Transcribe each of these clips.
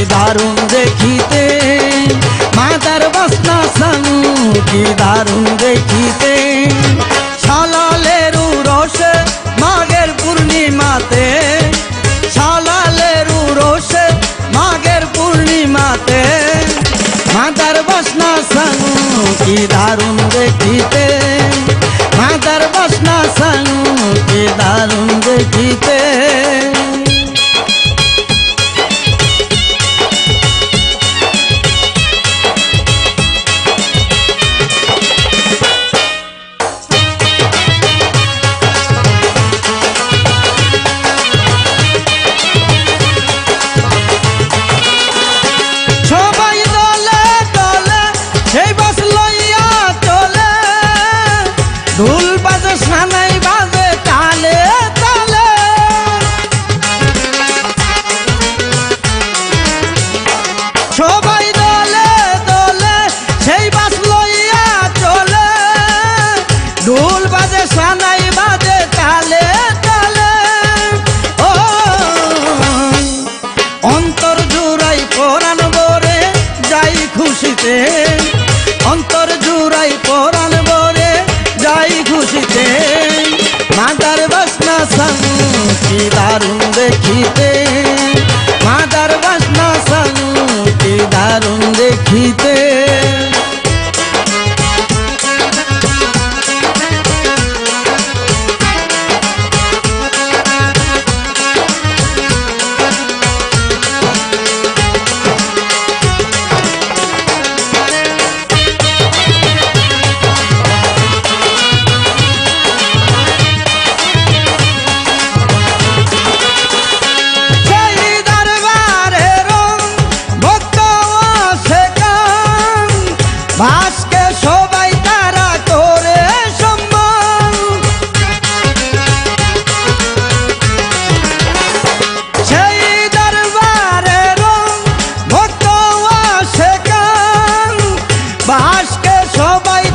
কি দারুণ দেখিতে। মাতার বাসনা সানু কি দারুণ দেখিতে। Tú দেখিতে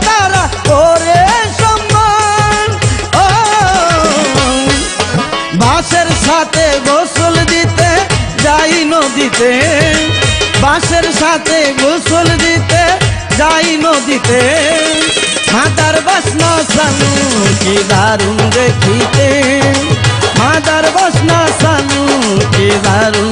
তারা করে বাসের সাথে গোসল দিতে যাই নদীতে। বাসের সাথে গোসল দিতে যাই নদীতে। মাদার বাসনা সানু কি দারুণ দেখিতে। মাদার বাসনা সানু কি দারুণ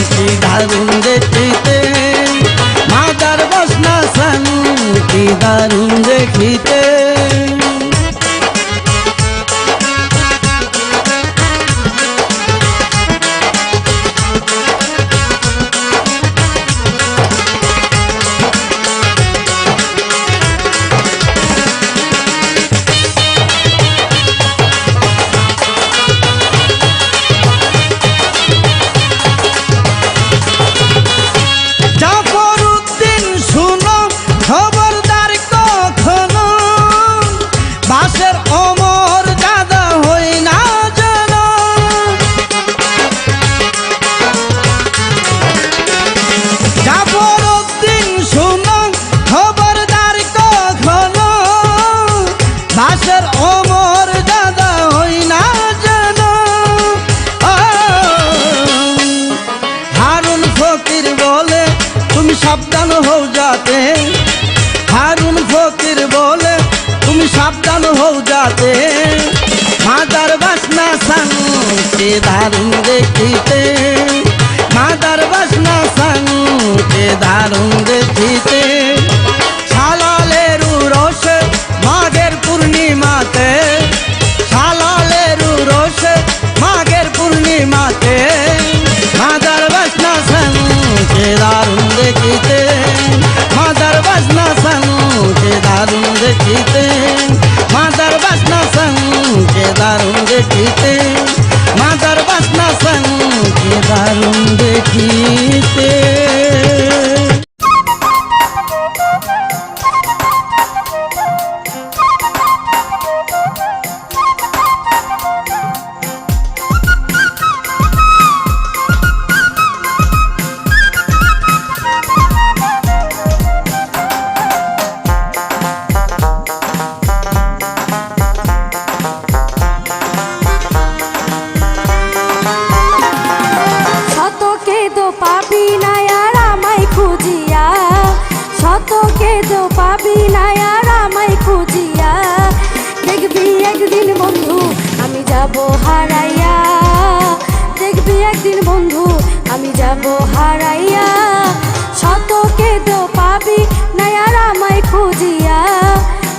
मानसी घालून देते बसना सांगू ती হাতে মাদার বাসনা সানু কে দারুণ দেখিতে। মাদার বাসনা সানু কে দারুণ দেখিতে। যাব হারাইয়া। দেখবি একদিন বন্ধু, আমি যাব হারাইয়া। শতকে তো পাবি না আর আমায় খুঁজিয়া।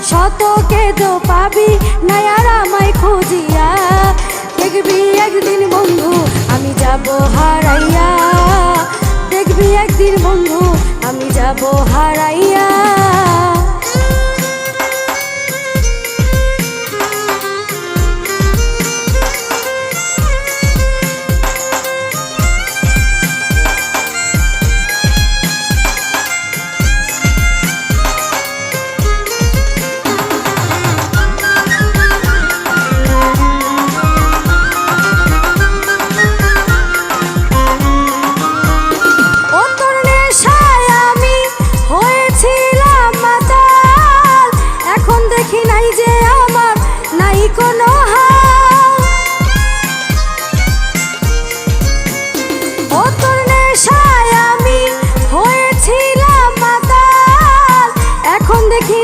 শতকে তো পাবি না আর আমায় খুঁজিয়া। দেখবি একদিন বন্ধু, আমি যাব হারাইয়া। দেখবি একদিন বন্ধু, আমি যাব হারাইয়া।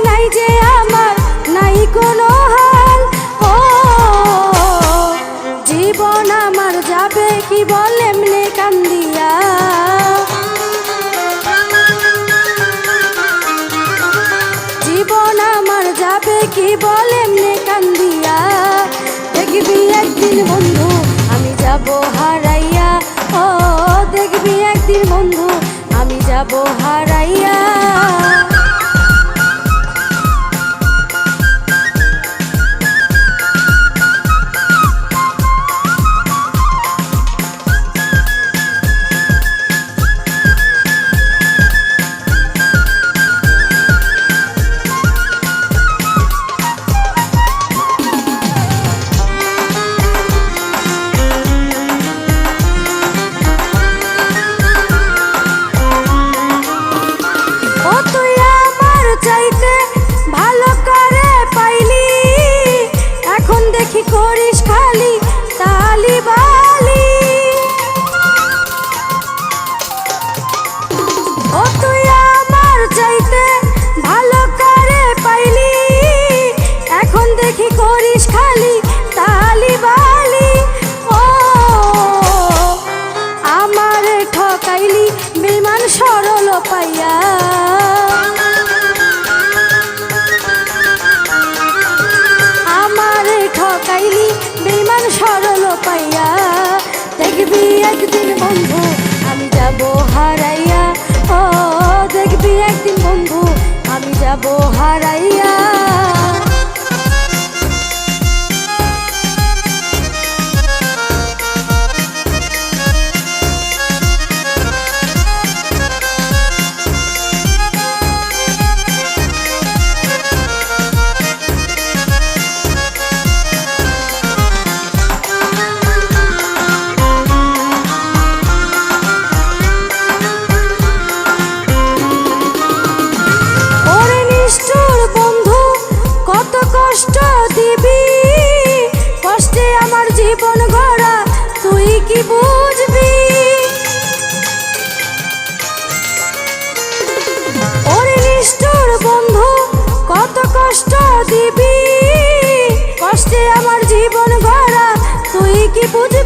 নাই যে আমার, নাই কোনো হাল। ও, জীবন আমার যাবে কি বলে এমনি কান্দিয়া। জীবন আমার যাবে কি বলে এমনি কান্দিয়া। দেখবি একদিন বন্ধু, আমি যাব হারাইয়া। ও, দেখবি একদিন বন্ধু, আমি যাব হারাইয়া। সরল পাইয়া দেখবি একদিন বন্ধু, আমি যাব হারাইয়া। ও, দেখবি একদিন বন্ধু, আমি যাব হারাইয়া। 기쁘지